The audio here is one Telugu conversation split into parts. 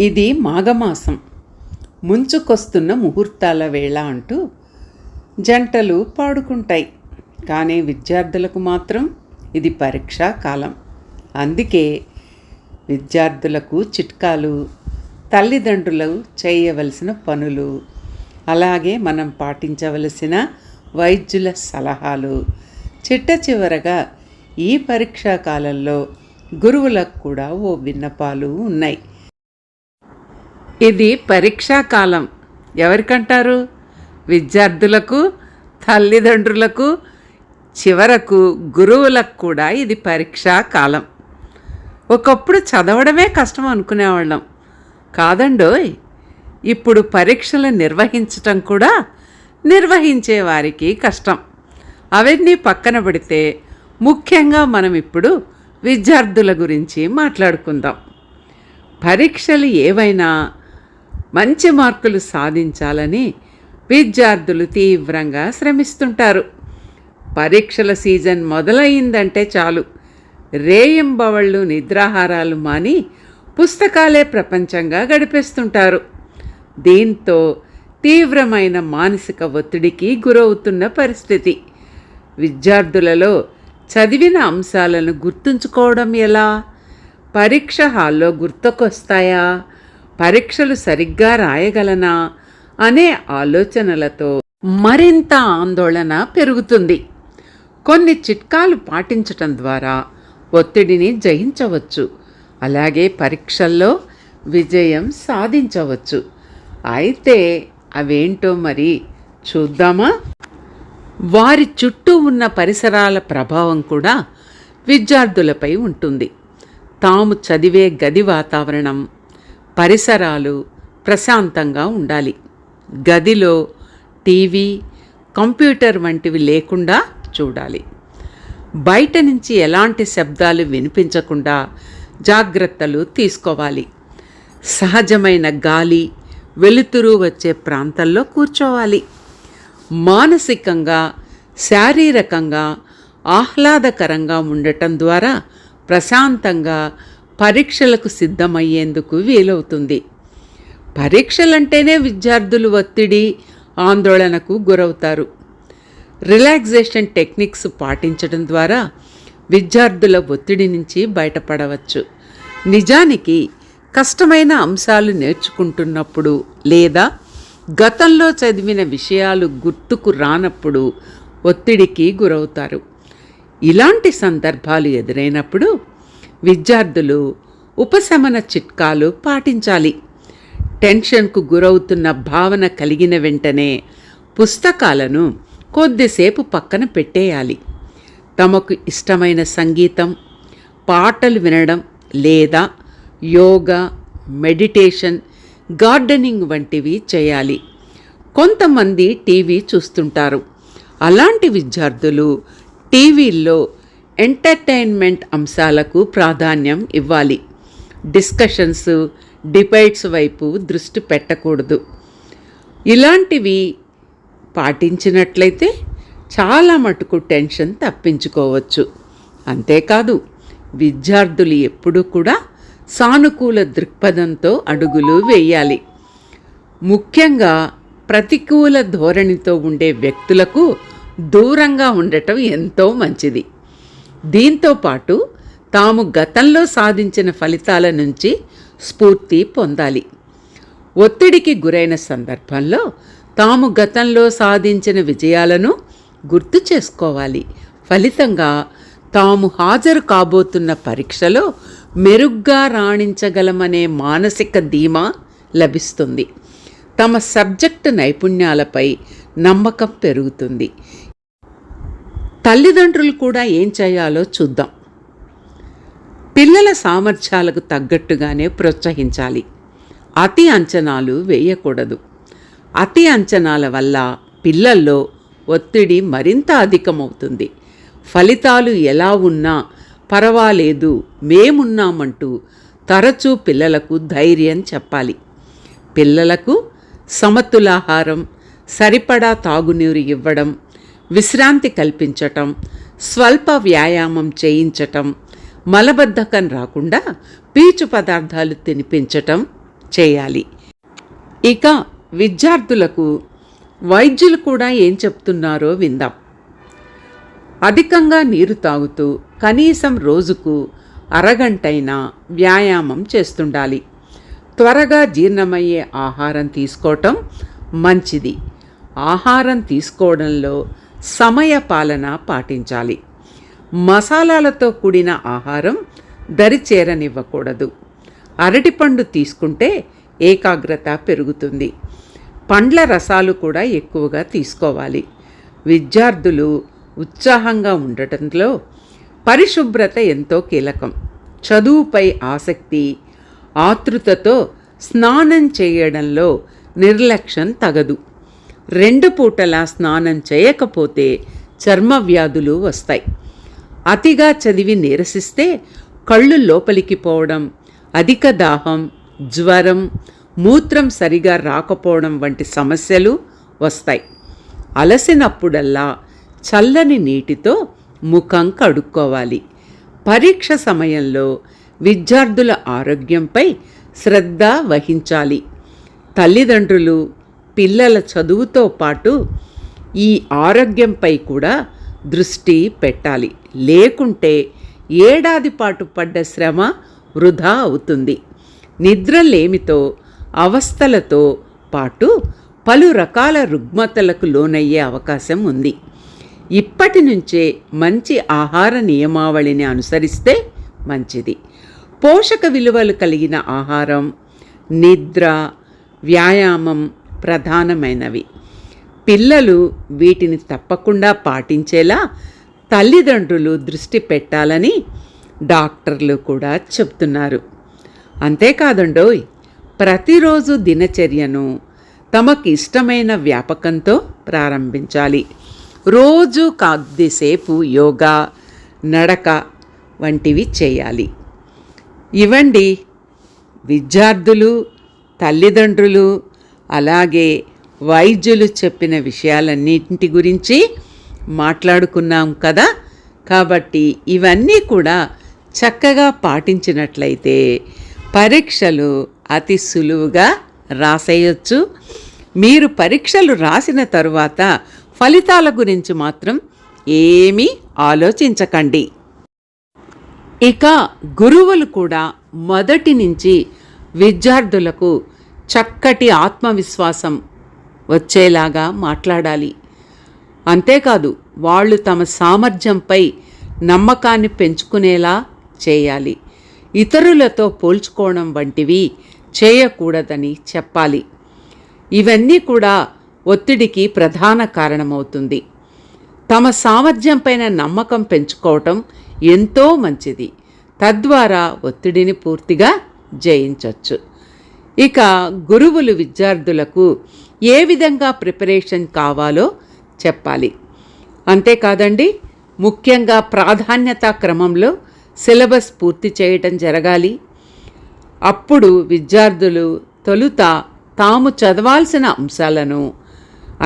ఇది మాఘమాసం. ముంచుకొస్తున్న ముహూర్తాల వేళ అంటూ జంటలు పాడుకుంటాయి. కానీ విద్యార్థులకు మాత్రం ఇది పరీక్షా కాలం. అందుకే విద్యార్థులకు చిట్కాలు తల్లిదండ్రులు చేయవలసిన పనులు అలాగే మనం పాటించవలసిన వైద్యుల సలహాలు. చిట్ట చివరగా ఈ పరీక్షా కాలంలో గురువులకు కూడా ఓ విన్నపాలు ఉన్నాయి. ఇది పరీక్షా కాలం. ఎవరికంటారు? విద్యార్థులకు తల్లిదండ్రులకు చివరకు గురువులకు కూడా ఇది పరీక్షా కాలం. ఒకప్పుడు చదవడమే కష్టం అనుకునేవాళ్ళం. కాదండోయ్ ఇప్పుడు పరీక్షలు నిర్వహించటం కూడా నిర్వహించే వారికి కష్టం. అవన్నీ పక్కన పడితే ముఖ్యంగా మనం ఇప్పుడు విద్యార్థుల గురించి మాట్లాడుకుందాం. పరీక్షలు ఏవైనా మంచి మార్కులు సాధించాలని విద్యార్థులు తీవ్రంగా శ్రమిస్తుంటారు. పరీక్షల సీజన్ మొదలైందంటే చాలు. రేయింబవళ్ళు నిద్రాహారాలు మాని పుస్తకాలే ప్రపంచంగా గడిపేస్తుంటారు. దీంతో తీవ్రమైన మానసిక ఒత్తిడికి గురవుతున్న పరిస్థితి. విద్యార్థులలో చదివిన అంశాలను గుర్తుంచుకోవడం ఎలా? పరీక్ష హాల్లో గుర్తుకొస్తాయా? పరీక్షలు సరిగ్గా రాయగలనా అనే ఆలోచనలతో మరింత ఆందోళన పెరుగుతుంది. కొన్ని చిట్కాలు పాటించటం ద్వారా ఒత్తిడిని జయించవచ్చు. అలాగే పరీక్షల్లో విజయం సాధించవచ్చు. అయితే అవేంటో మరి చూద్దామా? వారి చుట్టూ ఉన్న పరిసరాల ప్రభావం కూడా విద్యార్థులపై ఉంటుంది. తాము చదివే గది వాతావరణం పరిసరాలు ప్రశాంతంగా ఉండాలి. గదిలో టీవీ కంప్యూటర్ వంటివి లేకుండా చూడాలి. బయట నుంచి ఎలాంటి శబ్దాలు వినిపించకుండా జాగ్రత్తలు తీసుకోవాలి. సహజమైన గాలి వెలుతురు వచ్చే ప్రాంతంలో కూర్చోవాలి. మానసికంగా శారీరకంగా ఆహ్లాదకరంగా ఉండటం ద్వారా ప్రశాంతంగా పరీక్షలకు సిద్ధమయ్యేందుకు వీలవుతుంది. పరీక్షలంటేనే విద్యార్థులు ఒత్తిడి ఆందోళనకు గురవుతారు. రిలాక్సేషన్ టెక్నిక్స్ పాటించడం ద్వారా విద్యార్థుల ఒత్తిడి నుంచి బయటపడవచ్చు. నిజానికి కష్టమైన అంశాలు నేర్చుకుంటున్నప్పుడు లేదా గతంలో చదివిన విషయాలు గుర్తుకు రానప్పుడు ఒత్తిడికి గురవుతారు. ఇలాంటి సందర్భాలు ఎదురైనప్పుడు విద్యార్థులు ఉపశమన చిట్కాలు పాటించాలి. టెన్షన్కు గురవుతున్న భావన కలిగిన వెంటనే పుస్తకాలను కొద్దిసేపు పక్కన పెట్టేయాలి. తమకు ఇష్టమైన సంగీతం పాటలు వినడం లేదా యోగా మెడిటేషన్ గార్డెనింగ్ వంటివి చేయాలి. కొంతమంది టీవీ చూస్తుంటారు. అలాంటి విద్యార్థులు టీవీల్లో ఎంటర్టైన్మెంట్ అంశాలకు ప్రాధాన్యం ఇవ్వాలి. డిస్కషన్స్ డిబేట్స్ వైపు దృష్టి పెట్టకూడదు. ఇలాంటివి పాటించినట్లయితే చాలా మటుకు టెన్షన్ తప్పించుకోవచ్చు. అంతేకాదు విద్యార్థులు ఎప్పుడూ కూడా సానుకూల దృక్పథంతో అడుగులు వేయాలి. ముఖ్యంగా ప్రతికూల ధోరణితో ఉండే వ్యక్తులకు దూరంగా ఉండటం ఎంతో మంచిది. దీంతో పాటు తాము గతంలో సాధించిన ఫలితాల నుంచి స్ఫూర్తి పొందాలి. ఒత్తిడికి గురైన సందర్భంలో తాము గతంలో సాధించిన విజయాలను గుర్తు చేసుకోవాలి. ఫలితంగా తాము హాజరు కాబోతున్న పరీక్షలో మెరుగ్గా రాణించగలమనే మానసిక ధీమా లభిస్తుంది. తమ సబ్జెక్టు నైపుణ్యాలపై నమ్మకం పెరుగుతుంది. తల్లిదండ్రులు కూడా ఏం చేయాలో చూద్దాం. పిల్లల సామర్థ్యాలకు తగ్గట్టుగానే ప్రోత్సహించాలి. అతి అంచనాలు వేయకూడదు. అతి అంచనాల వల్ల పిల్లల్లో ఒత్తిడి మరింత అధికమవుతుంది. ఫలితాలు ఎలా ఉన్నా పర్వాలేదు మేమున్నామంటూ తరచూ పిల్లలకు ధైర్యం చెప్పాలి. పిల్లలకు సమతులాహారం సరిపడా తాగునీరు ఇవ్వడం విశ్రాంతి కల్పించటం స్వల్ప వ్యాయామం చేయించటం మలబద్ధకం రాకుండా పీచు పదార్థాలు తినిపించటం చేయాలి. ఇక విద్యార్థులకు వైద్యులు కూడా ఏం చెప్తున్నారో విందాం. అధికంగా నీరు తాగుతూ కనీసం రోజుకు అరగంటైనా వ్యాయామం చేస్తుండాలి. త్వరగా జీర్ణమయ్యే ఆహారం తీసుకోవటం మంచిది. ఆహారం తీసుకోవడంలో సమయ పాలన పాటించాలి. మసాలాలతో కూడిన ఆహారం దరిచేరనివ్వకూడదు అరటిపండు తీసుకుంటే ఏకాగ్రత పెరుగుతుంది. పండ్ల రసాలు కూడా ఎక్కువగా తీసుకోవాలి. విద్యార్థులు ఉత్సాహంగా ఉండటంలో పరిశుభ్రత ఎంతో కీలకం. చదువుపై ఆసక్తి ఆతృతతో స్నానం చేయడంలో నిర్లక్ష్యం తగదు. రెండు పూటలా స్నానం చేయకపోతే చర్మ వ్యాధులు వస్తాయి. అతిగా చదివి నీరసిస్తే కళ్ళు లోపలికి పోవడం అధిక దాహం జ్వరం మూత్రం సరిగా రాకపోవడం వంటి సమస్యలు వస్తాయి. అలసినప్పుడల్లా చల్లని నీటితో ముఖం కడుక్కోవాలి. పరీక్ష సమయంలో విద్యార్థుల ఆరోగ్యంపై శ్రద్ధ వహించాలి. తల్లిదండ్రులు పిల్లల చదువుతో పాటు ఈ ఆరోగ్యంపై కూడా దృష్టి పెట్టాలి. లేకుంటే ఏడాది పాటు పడ్డ శ్రమ వృధా అవుతుంది. నిద్రలేమితో అవస్థలతో పాటు పలు రకాల రుగ్మతలకు లోనయ్యే అవకాశం ఉంది. ఇప్పటి నుంచే మంచి ఆహార నియమావళిని అనుసరిస్తే మంచిది. పోషక విలువలు కలిగిన ఆహారం నిద్ర వ్యాయామం ప్రధానమైనవి. పిల్లలు వీటిని తప్పకుండా పాటించేలా తల్లిదండ్రులు దృష్టి పెట్టాలని డాక్టర్లు కూడా చెప్తున్నారు అంతేకాదండోయ్ ప్రతిరోజు దినచర్యను తమకు ఇష్టమైన వ్యాపకంతో ప్రారంభించాలి. రోజు కొద్దిసేపు యోగా నడక వంటివి చేయాలి. ఇవండి విద్యార్థులు తల్లిదండ్రులు అలాగే వైద్యులు చెప్పిన విషయాలన్నింటి గురించి మాట్లాడుకున్నాం కదా. కాబట్టి ఇవన్నీ కూడా చక్కగా పాటించినట్లయితే పరీక్షలు అతి సులువుగా రాసేయచ్చు. మీరు పరీక్షలు రాసిన తరువాత ఫలితాల గురించి మాత్రం ఏమీ ఆలోచించకండి. ఇక గురువులు కూడా మొదటి నుంచి విద్యార్థులకు చక్కటి ఆత్మవిశ్వాసం వచ్చేలాగా మాట్లాడాలి. అంతేకాదు వాళ్ళు తమ సామర్థ్యంపై నమ్మకాన్ని పెంచుకునేలా చేయాలి. ఇతరులతో పోల్చుకోవడం వంటివి చేయకూడదని చెప్పాలి. ఇవన్నీ కూడా ఒత్తిడికి ప్రధాన కారణమవుతుంది. తమ సామర్థ్యంపైన నమ్మకం పెంచుకోవటం ఎంతో మంచిది. తద్వారా ఒత్తిడిని పూర్తిగా జయించవచ్చు ఇక గురువులు విద్యార్థులకు ఏ విధంగా ప్రిపరేషన్ కావాలో చెప్పాలి. అంతేకాదండి ముఖ్యంగా ప్రాధాన్యత క్రమంలో సిలబస్ పూర్తి చేయటం జరగాలి. అప్పుడు విద్యార్థులు తొలుత తాము చదవాల్సిన అంశాలను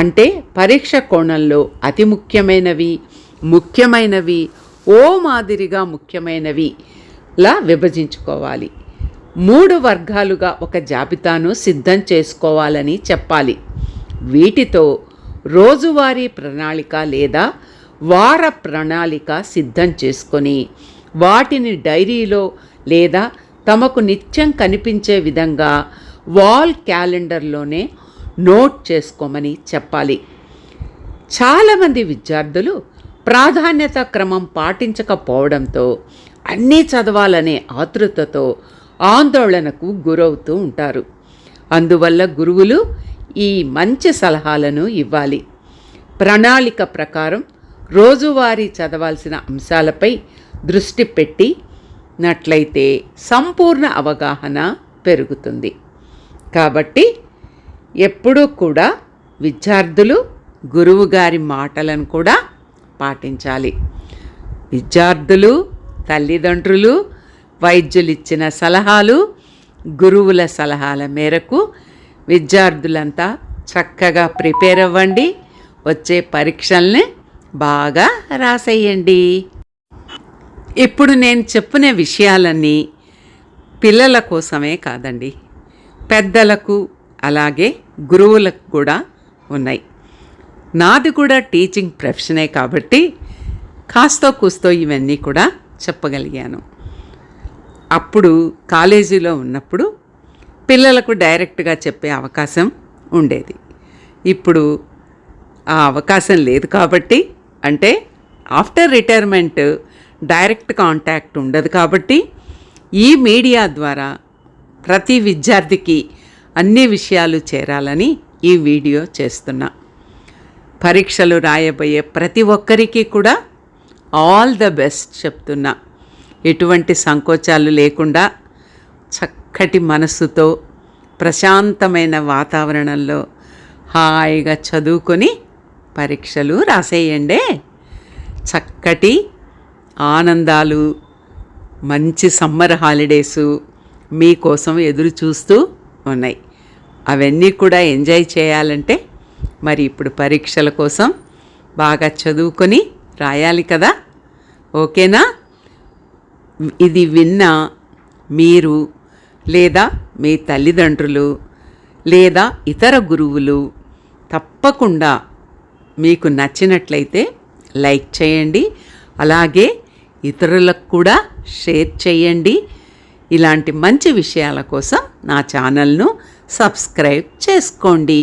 అంటే పరీక్ష కోణంలో అతి ముఖ్యమైనవి ముఖ్యమైనవి ఓ మాదిరిగా ముఖ్యమైనవి లా విభజించుకోవాలి. మూడు వర్గాలుగా ఒక జాబితాను సిద్ధం చేసుకోవాలని చెప్పాలి. వీటితో రోజువారీ ప్రణాళిక లేదా వార ప్రణాళిక సిద్ధం చేసుకొని వాటిని డైరీలో లేదా తమకు నిత్యం కనిపించే విధంగా వాల్ క్యాలెండర్లోనే నోట్ చేసుకోమని చెప్పాలి. చాలామంది విద్యార్థులు ప్రాధాన్యత క్రమం పాటించకపోవడంతో అన్నీ చదవాలనే ఆతృతతో ఆందోళనకు గురవుతూ ఉంటారు. అందువల్ల గురువులు ఈ మంచి సలహాలను ఇవ్వాలి. ప్రణాళిక ప్రకారం రోజువారీ చదవాల్సిన అంశాలపై దృష్టి పెట్టి నట్లయితే సంపూర్ణ అవగాహన పెరుగుతుంది. కాబట్టి ఎప్పుడూ కూడా విద్యార్థులు గురువుగారి మాటలను కూడా పాటించాలి. విద్యార్థులు తల్లిదండ్రులు వైద్యులు ఇచ్చిన సలహాలు గురువుల సలహాల మేరకు విద్యార్థులంతా చక్కగా ప్రిపేర్ అవ్వండి. వచ్చే పరీక్షల్ని బాగా రాసేయండి. ఇప్పుడు నేను చెప్పిన విషయాలన్నీ పిల్లల కోసమే కాదండి. పెద్దలకు అలాగే గురువులకు కూడా ఉన్నాయి. నాది కూడా టీచింగ్ ప్రొఫెషనే కాబట్టి కాస్తో కూస్తో ఇవన్నీ కూడా చెప్పగలిగాను. అప్పుడు కాలేజీలో ఉన్నప్పుడు పిల్లలకు డైరెక్ట్గా చెప్పే అవకాశం ఉండేది. ఇప్పుడు ఆ అవకాశం లేదు కాబట్టి అంటే ఆఫ్టర్ రిటైర్మెంట్ డైరెక్ట్ కాంటాక్ట్ ఉండదు కాబట్టి ఈ మీడియా ద్వారా ప్రతి విద్యార్థికి అన్ని విషయాలు చేరాలని ఈ వీడియో చేస్తున్నా. పరీక్షలు రాయబోయే ప్రతి ఒక్కరికి కూడా ఆల్ ద బెస్ట్ చెప్తున్నా. ఎటువంటి సంకోచాలు లేకుండా చక్కటి మనస్సుతో ప్రశాంతమైన వాతావరణంలో హాయిగా చదువుకొని పరీక్షలు రాసేయండి. చక్కటి ఆనందాలు మంచి సమ్మర్ హాలిడేసు మీకోసం ఎదురు చూస్తూ ఉన్నాయి. అవన్నీ కూడా ఎంజాయ్ చేయాలంటే మరి ఇప్పుడు పరీక్షల కోసం బాగా చదువుకొని రాయాలి కదా. ఓకేనా? ఇది విన్న మీరు లేదా మీ తల్లిదండ్రులు లేదా ఇతర గురువులు తప్పకుండా మీకు నచ్చినట్లయితే లైక్ చేయండి. అలాగే ఇతరులకు కూడా షేర్ చేయండి. ఇలాంటి మంచి విషయాల కోసం నా ఛానల్ను సబ్స్క్రైబ్ చేసుకోండి.